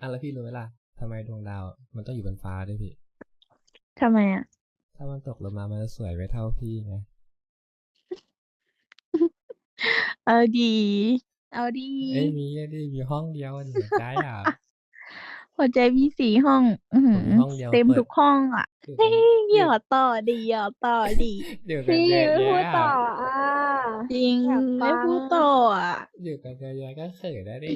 อะแล้วพี่รู้ไหมล่ะทำไมดวงดาว มันต้องอยู่บนฟ้าด้วยพี่ทำไมอะ ถ้ามันตกลงมามันจะสวยไม่เท่าพี่ไงเอาดี เอาดีเอ้ยมีอะดิมีห้องเดียวนี่ใจอะหัวใจมีสี่ห้องอื้อผหืมอมีห้องเดียวเต็มเปิดทุกห้องอะเดี๋ยวเฮ้ยเดี๋หยยวอดต่อดีหยอดต่อดีเดี๋ยวพี่แดดไม่ๆพูดเนี่ยต่ออะจริงอยากฟังไม่พูดต่ออะอยู่กันเยอะๆก็เขินนะดิ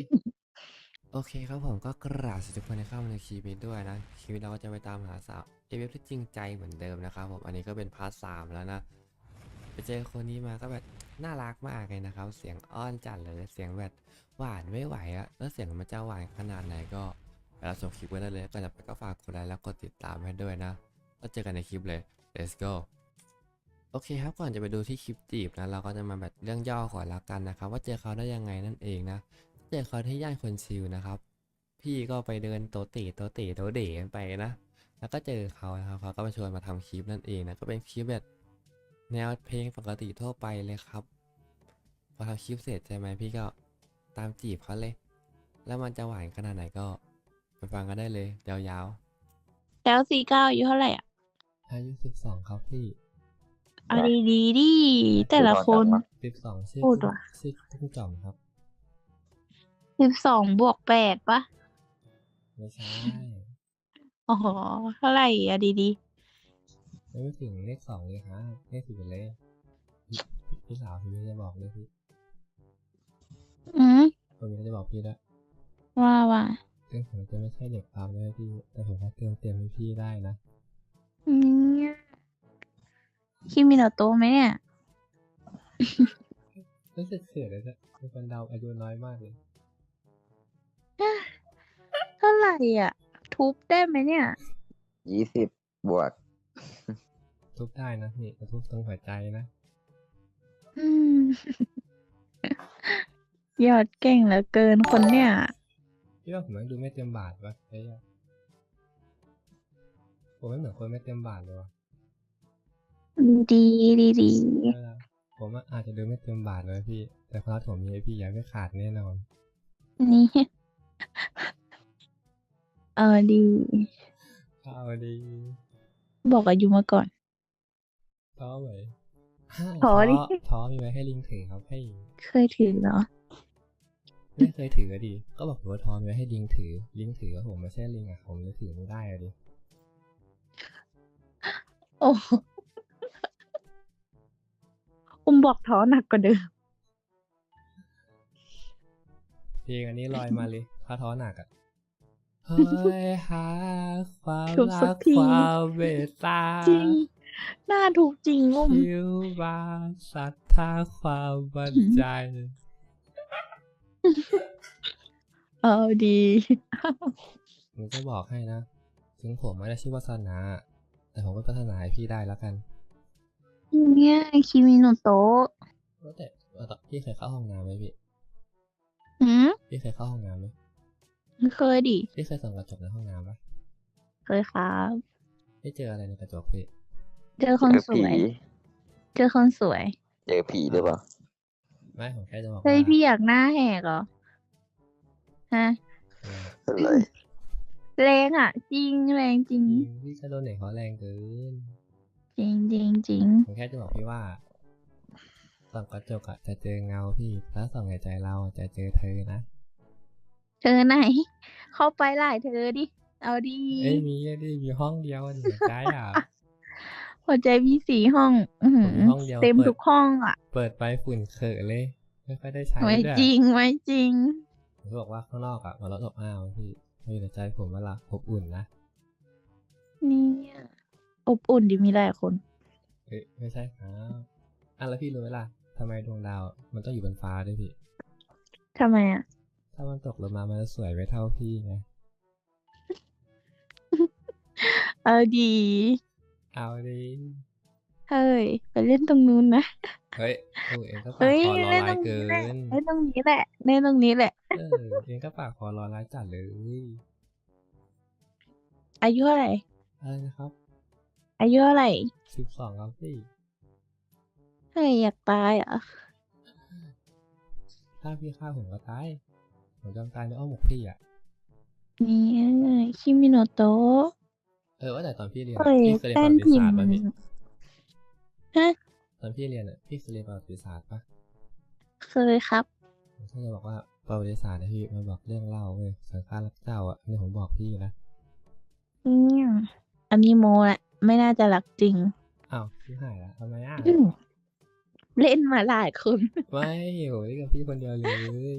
โอเคครับผมก็กราบสวัสดีทุกคนที่เข้ามาในคลิปนี้ด้วยนะคลิปนี้เราก็จะไปตามหาสาวเอเวฟที่จริงใจเหมือนเดิมนะครับผมอันนี้ก็เป็นพาร์ทสามแล้วนะไปเจอคนนี้มาก็แบบน่ารักมากเลยนะครับ เสียงอ้อนจัดเลยเสียงแบบหวานไม่ไหวอะแล้วเสียงมันจะหวานขนาดไหนก็ไปรับชมคลิปกันได้เลยก่อนจะไปก็ฝากกดไลค์แล้วกดติดตามให้ด้วยนะแล้วเจอกันในคลิปเลย let's go โอเคครับก่อนจะไปดูที่คลิปจีบนะเราก็จะมาแบบเรื่องย่อก่อนละกันนะครับ ว่าเจอเขาได้ยังไงนั่นเองนะ เจอเขาที่ย่านคนชิลนะครับ พี่ก็ไปเดินโตะตีโตะตีโตะเด๋กันไปนะ แล้วก็เจอเขานะครับเขาก็มาชวนมาทำคลิปนั่นเองนะก็เป็นคลิปแบบแนวเพลงปกติทั่วไปเลยครับ พอทำคลิปเสร็จใช่ไหมพี่ก็ตามจีบเขาเลย แล้วมันจะหวานขนาดไหนก็ไปฟังกันได้เลยยาวแล้วสี่เก้าอายุเท่าไหร่อะๆอายุสิบสองครับพี่เอาดีดีๆดิแต่ละคนสิบสองชื่อพูดว่ะชื่อกุ้งจ่อมครับ สิบสองบวกแปดปะไม่ใช่อ๋อเท่าไหร่อะดีดียังไม่ถึงเลขสองเลยครับเลขสี่เป็นเลขพี่พี่สาวพี่ไม่ได้บอกเลยพี่ๆอืมผมไม่ได้บอกพี่แล้วว่าว่าซึ่งผมจะไม่ใช่เด็กปั๊มเลยพี่ แต่ผมก็เติมเต็มให้พี่ได้นะเนี่ยคิมิโนโตะไหมเนี่ยรู้สึกเขินเลยนะเป็นคนเดาอายุน้อยมากเลย อะ ทุบได้ไหมเนี่ย ยี่สิบบวก ทุบได้นะพี่แต่ทุบตรงหัวใจนะ อืม ยอดเก่งเหลือเกินคนเนี่ย พี่ว่าผมยังดูไม่เต็มบาทวะไอ้เหี้ยผมไม่เหมือนคนไม่เต็มบาทเลยวะดีดีดีเออผมว่าอาจจะดูไม่เต็มบาทเลยพี่ แต่ความรักผมมีให้พี่ยังไม่ขาดแน่นอน นี่ เออดี เอาดีบอกอายุมาก่อนท้อไหมท้อดิท้อมีไว้ให้ลิงถือครับให้ เคยถือเหรอไม่เคยถืออะดิก็บอกอยู่ว่าท้อมีไว้ให้ลิงถือ ลิงถือผมไม่ใช่ลิงอะผมเลยถือไม่ได้อะดิโอ้อุ้มบอกท้อหนักกว่าเดิมเพลงอันนี้ลอยมาเลยถ้าท้อหนักอะ เฮ้ยหาความทุบสัรักกทีความเมตตาจริงหน้าถูกจริงอุ้มคิวบาศรัทธาความบันใจ เออดีผมจะบอกให้นะ ถึงผมไม่ได้ชื่อวาสนา แต่ผมก็พัฒนาให้พี่ได้แล้วกัน เนี่ยคิมิโนโตะว่าแต่ว่าแต่พี่เคยเข้าห้องน้ำไหมพี่หืมพี่เคยเข้าห้องน้ำไหม เคยดิ พี่เคยส่องกระจกในห้องน้ำปะเคยครับ พี่เจออะไรในกระจกพี่เจอคนเจอสผีวย เจอคนสวย เจอผีหรือเปล่าไม่ผมแค่จะบอกเฮ้ยว่าพี่อยากหน้าแหกเหรอ ฮะเอออะไรแรงอะ จริงแรงจริงจริง พี่จะโดนเด็กเขาแรงเกิน จริงจริงจริงผมแค่จะบอกพี่ว่าส่องกระจกอะจะเจอเงาพี่แล้วส่องในใจเราจะเจอเธอนะ เธอไหน เข้าไปหลายเธอดิ เอาดีเอ้ยมีอะดิมีห้องเดียวอะหัวใจอะหัวใจมีสี่ห้องอื้อหืผมอมีห้องเดียวเต็มเปิดทุกห้องอะ เปิดไปฝุ่นเขอะเลย ไม่ค่อยได้ใช้ไม่ด้วยจริงไม่จริงผมก็บอกว่าข้างนอกอะมันร้อนอบอ้าวพี่ไม่อยู่ในใจผมว่าละอบอุ่นนะเนี่ยอบอุ่นดีมีหลายคนเอ้ยไม่ใช่ครับอะแล้วพี่รู้ไหมล่ะทำไมดวงดาว มันต้องอยู่บนฟ้าด้วยพี่ทำไมอะ ถ้ามันตกลงมามันจะสวยไม่เท่าพี่ไงเออดีเอาดิเฮ้ยไปเล่นตรงนู้นนะเฮ้ยโอ้เองก็ปากเฮ้ยคอรอเล่นลาตรยงเกินี้แหละนเล่นตรงนี้แหละเล่นตรงนี้แหละเออเองก็ปากคอรอร้ายจัดเลย อายุเท่าไหร่อะไรนะครับ อายุเท่าไหร่สิบสองครับพี่เฮ้ยอยากตายเหรอะถ้าพี่ฆ่าผมก็ตาย ผมจำตายในอ้อมอกพี่อะนี่คิมิโนโตะเออว่าแต่ตอนพี่เรียนเอ้ยพี่เคยเรียนแป้ประนวัติพิมศาสตพ์ร์ป่ะพี่ฮะตอนพี่เรียนอะพี่เคยเรียนประวัติศาสตร์ป่ะเคยครับถ้าจะบอกว่าประวัติศาสตร์นะพี่มันบอกเรื่องเล่าเว้ยสังฆารับเจ้าอะนี่ผมบอกพี่นะเนี่ยอันนี้โมแหละไม่น่าจะหลักจริงอ้าวพี่หายละทำไมอะ เล่นมาหลายคน ไม่โหนี่กับพี่คนเดียวเลย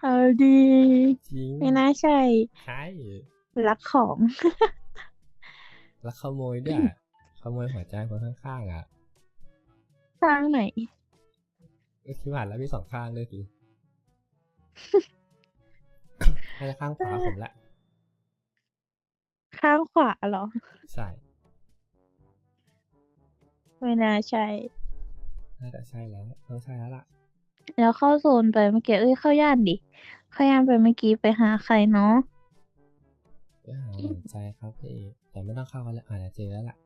เอาดี จริง ไม่น่าใช่ ใช่ รักของแล้วขโมยด้วยอะขโมยหัวใจคนข้างๆอะ ข้างไหนก็คิดว่าแล้วมีสองข้างด้วยสิน่าจะข้างขวาผมละ ข้างขวาเหรอ ใช่ ไม่น่าใช่ น่าจะใช่แล้วต้องใช่แล้วล่ะ แล้วเข้าโซนไปเมื่อกี้เอ้ยเข้าย่านดิ เข้าย่านไปเมื่อกี้ไปหาใครเนาะไปหาหัวใจครับพี่แต่ไม่ต้องเข้ากันแล้วอาจจะเจอแล้วล่ะ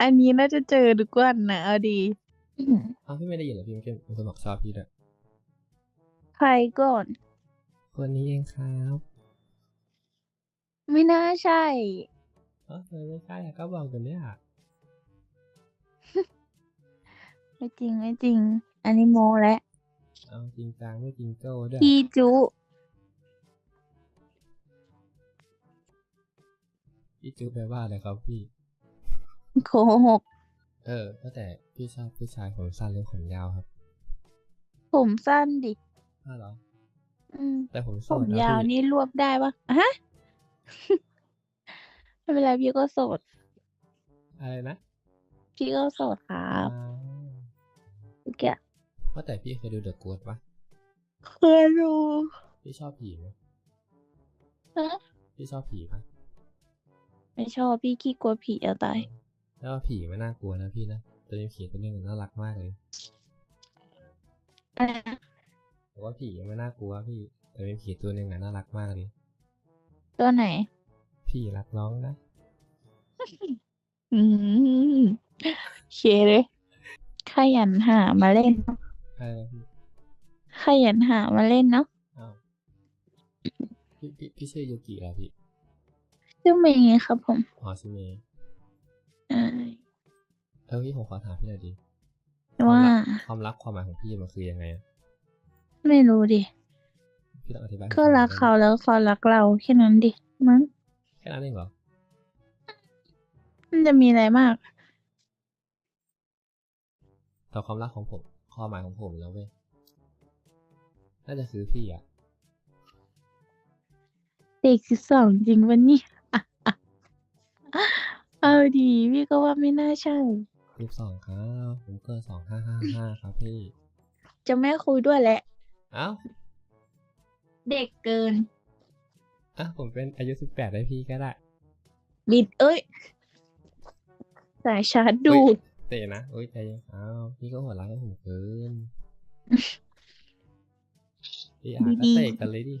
อันนี้น่าจะเจอทุกวันนะเอาดี อ้าวพี่ไม่ได้ยินเหรอพี่เมื่อกี้มีคนบอกชอบพี่ด้วยใครก่อน คนนี้เองครับไม่น่าใช่ เออไม่ใช่อะก็บอกตัวเนี้ย ไม่จริงไม่จริง อันนี้โมและเอาจริงจังไม่จริงโจ้ด้วยพี่จุพี่จูแปลว่าอะไรครับพี่ โกหก เออตั้งแต่พี่ชอบผู้ชายผมสั้นหรือผมยาวครับ ผมสั้นดิอ้าวเหรอ อืม แต่ผมโสผดมนะยาวพี่นี่รวบได้ปะฮะ ไม่เป็นไรพี่ก็โสด อะไรนะ พี่ก็โสดครับอ้าวเมื่อกี้ว่าแต่พี่เคยดูเดอะ o ก t ปะเคยดูพี่ชอบผีไหมฮะพี่ชอบผีปะไม่ชอบพี่ขี้กลัวผีเอาตายแล้วว่าผีไม่น่ากลัวนะพี่นะตัวนี้ผีตัวนึงน่ารักมากเลยอะไรนะผมว่าผีไม่น่ากลัวพี่แต่เป็นผีตัวหนึ่งอะน่ารักมากเลยตัวไหนผีรักน้องนะ อืมเคเลย ขยันหามาเล่นเนอะอะไรนะพี่ขยันหามาเล่นเนาะอ้าวพี่พี่พี่ชื่อยูกิเหรอพี่ชื่อเมย์ครับผมอ๋อชื่อเมย์เอ่อเออพี่ผมขอถามพี่หน่อยดิว่าความรักความรักความหมายของพี่มันคือยังไงอะไม่รู้ดิพี่ต้องอธิบายให้ก็ผมรักได้ไหมเขาแล้วเขารักเราแค่นั้นดิมั้งแค่นั้นเองเหรอมันจะมีอะไรมาก แต่ความรักของผม ความหมายของผมแล้วเว้ย น่าจะคือพี่อะเด็กสิบสองจริงวันนี้ เอาดีพี่ก็ว่าไม่น่าใช่ สิบสองครับผมเกิดสองห้าห้าห้าครับพี่ จะไม่คุยด้วยแหละ เอ้าเด็กเกิน อะผมเป็นอายุสิบแปดได้พี่ก็ได้ บิดเอ้ย สายชาร์จดูด เตะนะโอ้ยใจเย็นอ้าวพี่ก็หัวร้ายกับผมเกินพี่อาจก็ดีๆเตะกันเลยดิ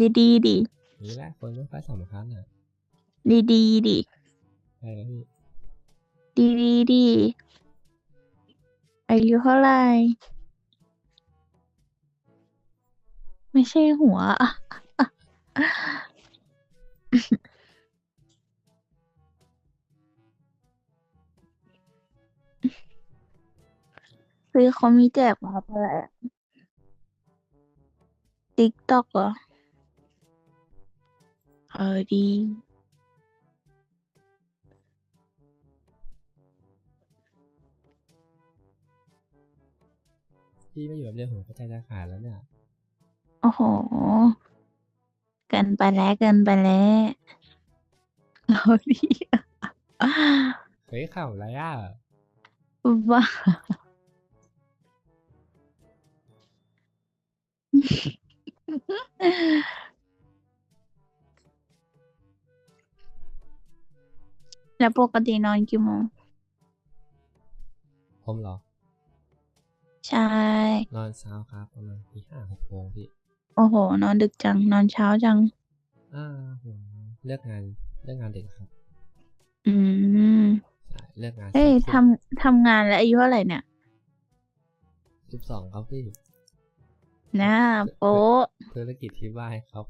ดีดีๆดินี่แหละคนไม่ค่อยสำคัญอะ ดีดีๆดิใช่แล้วพี่ดีดีๆดิอายุเท่าไหร่ไม่ใช่หัว อะคือเขามีแจกมาอะไรติ๊กตอกเหรอ เออดี พี่ไม่อยู่แบบเดียวผมก็ใจจะขาดแล้วเนี่ย โอ้โห เกินไปแล้วเกินไปแล้วเอาดี เฮ้ยข่าวอะไรอะ ว่า แล้วปกตินอนกี่โมง ผมเหรอ ใช่ นอนเช้าครับประมาณตีห้าหกโมงพี่ โอ้โห นอนดึกจัง นอนเช้าจัง อ่าผมเลิกงานเลิกงานเด็กครับ อืมใช่เลิกงานเอ้ยทำทำงานแล้วอายุเท่าไหร่เนี่ย สิบสองครับพี่ นะโป๊ะธุรกิจที่บ้านครับ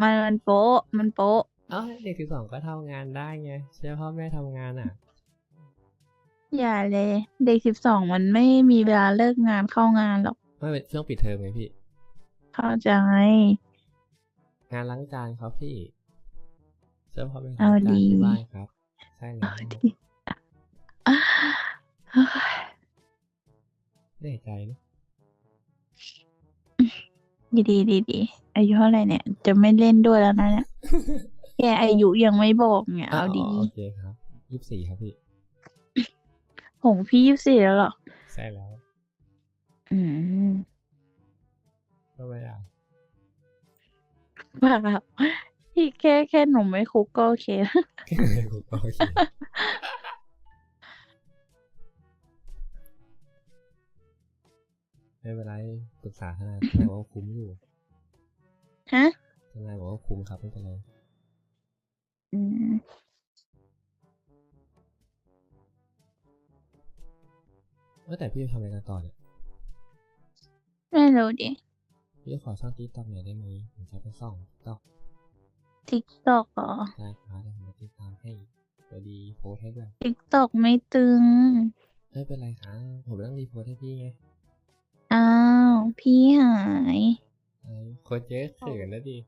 มันมันโป๊ะมันโป๊ะเอ้าเด็กสิบสองก็ทำงานได้ไงใช่พ่อแม่ทำงานอะ อย่าเลย เด็กสิบสองมันไม่มีเวลาเลิกงานเข้างานหรอกไม่เป็นช่วงปิดเทอมไงพี่ เข้าใจ งานล้างจานครับพี่เชื่อพ่อแม่เอาทำจานดีที่บ้านครับ ใช่แล้วเฮ้ยแน่ใจนะ ดีดีดีดีอายุเท่าไหร่เนี่ย จะไม่เล่นด้วยแล้วนะเนี่ยแกอายุยังไม่บอกเนี่ยเอาดีโอเคครับยี่สิบสี่ครับพี่หงพี่ยี่สิบสี่แล้วเหรอ ใช่แล้ว อืมก็ไม่ได้ว่าพี่แค่แค่หนูไม่คุกก็โอเคแล้วโอเค ไม่เป็นไรปรึกษาทนายทนายบอกว่าคุ้มอยู่ฮะทนายบอกว่าคุ้มครับไม่เป็นไรอืมว่าแต่พี่จะทำอะไรกันต่อเนี่ยไม่รู้ดิพี่ขอช่องติ๊กต็อกหน่อยได้ไหมผมจะไปส่องต็อกติ๊กตอกเหรอได้ครับเดี๋ยวผมจะติดตามให้พอดีโพสต์ให้ด้วยติ๊กตอกไม่ตึงไม่เป็นไรครับผมต้องรีโพสต์ให้พี่ไงอ้าว พี่หายไอ้คนเยอะเขินนะดิ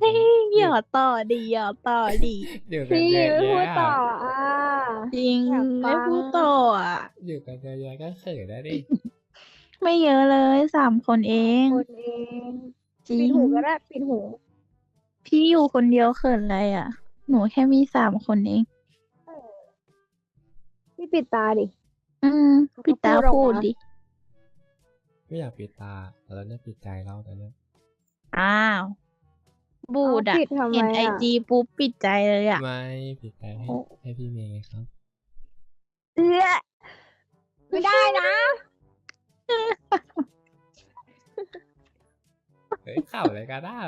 เฮ้ยอย่าต่อดีอย่าต่อดีเดี๋ยวกันพี่เยอะไม่พูดแยะต่ออะจริงอยากฟังไม่พูดต่ออะอยู่กันเยอะแยะก็เขินนะดิไม่เยอะเลยสามคนเองคนเองจริปิงดหูก็ได้ปิดหูพี่อยู่คนเดียวเขินอะไรอะ หนูแค่มีสามคนเองพี่ปิดตาดิ อืมเขาก็ปิดตาพูดออ กพูดมาดิไม่อยากปิดตาแต่เราเนี่ยปิดใจเราแต่เนี่ยอ้าว บูดอะเอาปิดทำไมเห็นไออะจีปุ๊บปิดใจเลยอะไม่ปิดใจให้โอ้ ให้พี่เมย์ไงครับ เอื้อไม่ได้นะเฮ้ยข่าวอะไรกันอะ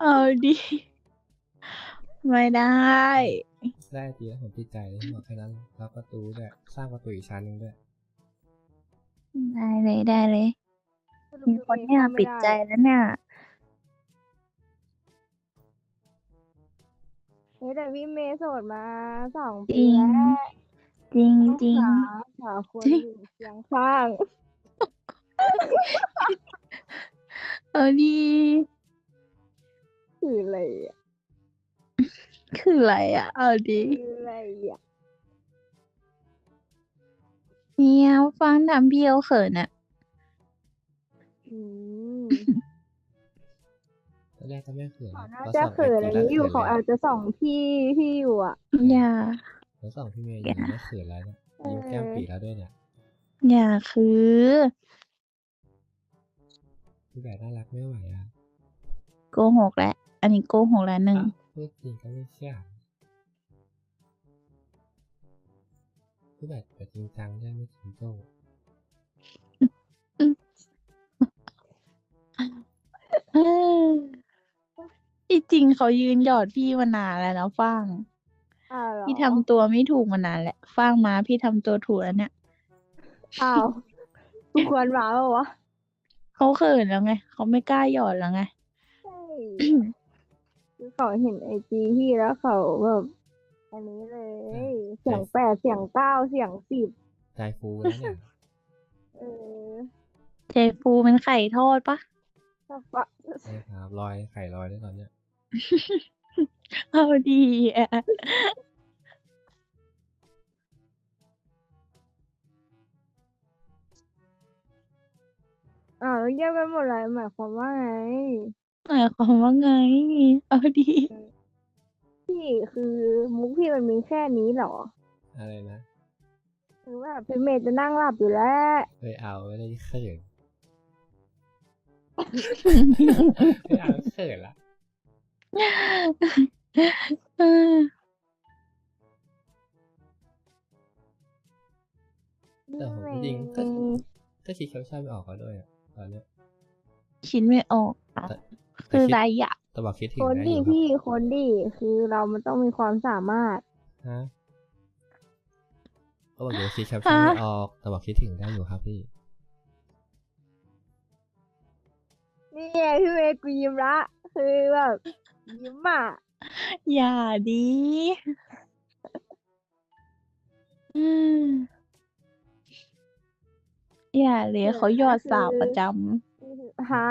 เอาดิ ไม่ได้ ได้ทีแล้วผมปิดใจเลยบอกแค่นั้นแล้วประตูด้วยสร้างประตูอีกชั้นหนึงด้วย ได้เลยได้เลย มีคนเนี่ยปิดใจแล้วเนี่ย เฮ้ยแต่พี่เมย์โสดมาสองจปีริง แล้วจริงจริง หาหาคนอยู่เคียงข้าง เอาดีคืออะไรอะคืออะไรอะ เอาดี คืออะไรอะ เนี่ยฟังทำพี่เอาเขินอะอืมตอนแรกก็ไม่เขินเขาน่าพอจะส่องเขินไอะไรอยู่แล้วเขาขิอาจนจะส่องพี่พี่อยู่อะอย่าแล้วส่องพี่เมย์อยู่ไม่เขินแล้วเนี่ยยิ้มแก้มปีแล้วด้วยเนี่ยอย่าคือพี่แบบน่ารักไม่ไหวอะโกหกแล้วอันนี้โกหกแล้วหนึ่งอ้าวพูดจริงก็ไม่เชื่อ พี่แบบแต่จริงจังได้ไม่ถึงโจ้เออที่จริงเขายืนหยอดพี่มานานแล้วนะฟังอ้าวเหรอพี่ทำตัวไม่ถูกมานานแหละฟังมาพี่ทำตัวถูกแล้วเนี่ยอ้าวทุกคนมาเปล่าวะเขาเขินแล้วไงเขาไม่กล้าหยอดแล้วไง ใช่ คือเขาเห็นไอจีพี่แล้วเขาแบบ อันนี้เลย เสียงแปดเสียงเก้าเสียงสิบใจฟูแล้วเนี่ยเออเจฟูเป็นไข่ทอดปะสักปะใช่ครับลอยไข่ลอยด้วยตอนเนี้ยเอาดีอะอ้าวแล้วเงียบกันหมดเลยหมายความว่าไงหมายความว่าไง เอาดี พี่คือมุกพี่มันมีแค่นี้เหรอ อะไรนะคือว่าพี่เมย์จะนั่งหลับอยู่แล้วเฮ้ยเอาไม่ได้เขินเฮ้ยเอาเขินละเออแต่ผมจริงๆก็ก็คิดแคปชั่นไม่ออกก็ด้วยอะตอนเนี้ยคิดไม่ออกอะแต่คือคิดอะไรอะแต่บอกคิดถึงคนได้อดียู่ครับพี่คนดีคือเรามันต้องมีความสามารถฮะก็บอกอยู่ว่าคิดแคปชั่นไม่ออกแต่บอกคิดถึงได้อยู่ครับพี่ นี่ไงพี่เมย์กูยิ้มละคือแบบยิ้มอะอย่าดี อืมอย่าเลยเขาหยอดสาวประจ หา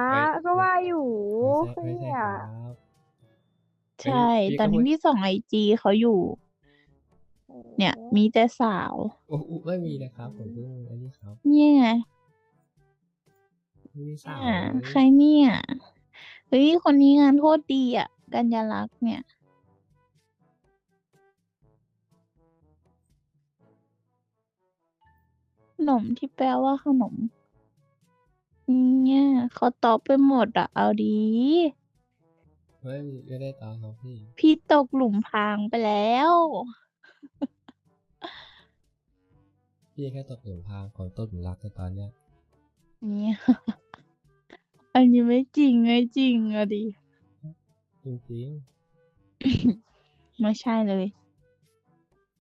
ก็ว่าอยู่ไม่ใช่ไม่ใช่เนี่ยครับำใช่พี่ตอนก็นี้พูดพี่ส่องไอจีเขาอยู่ เนี่ย มีแต่สาวโอ้อุ๊ไม่มีนะครับผมเพิ่งอันนี้ครับ เนี่ยไงไม่มีสาวอ่าเลยใครเนี่ยเฮ้ยคนนี้งานโคตรดีอะ กัญญาลักษณ์เนี่ยขนมที่แปลว่าขนม เนี่ยเขาตอบไปหมดอะเอาดี เฮ้ยไม่ได้ตามครับพี่ พี่ตกหลุมพรางไปแล้ว พี่แค่ตกหลุมพรางของต้นหลุมรักแต่ตอนเนี้ยเนี่ยอันนี้ไม่จริงไม่จริงอะดิจริงไม่ใช่เลย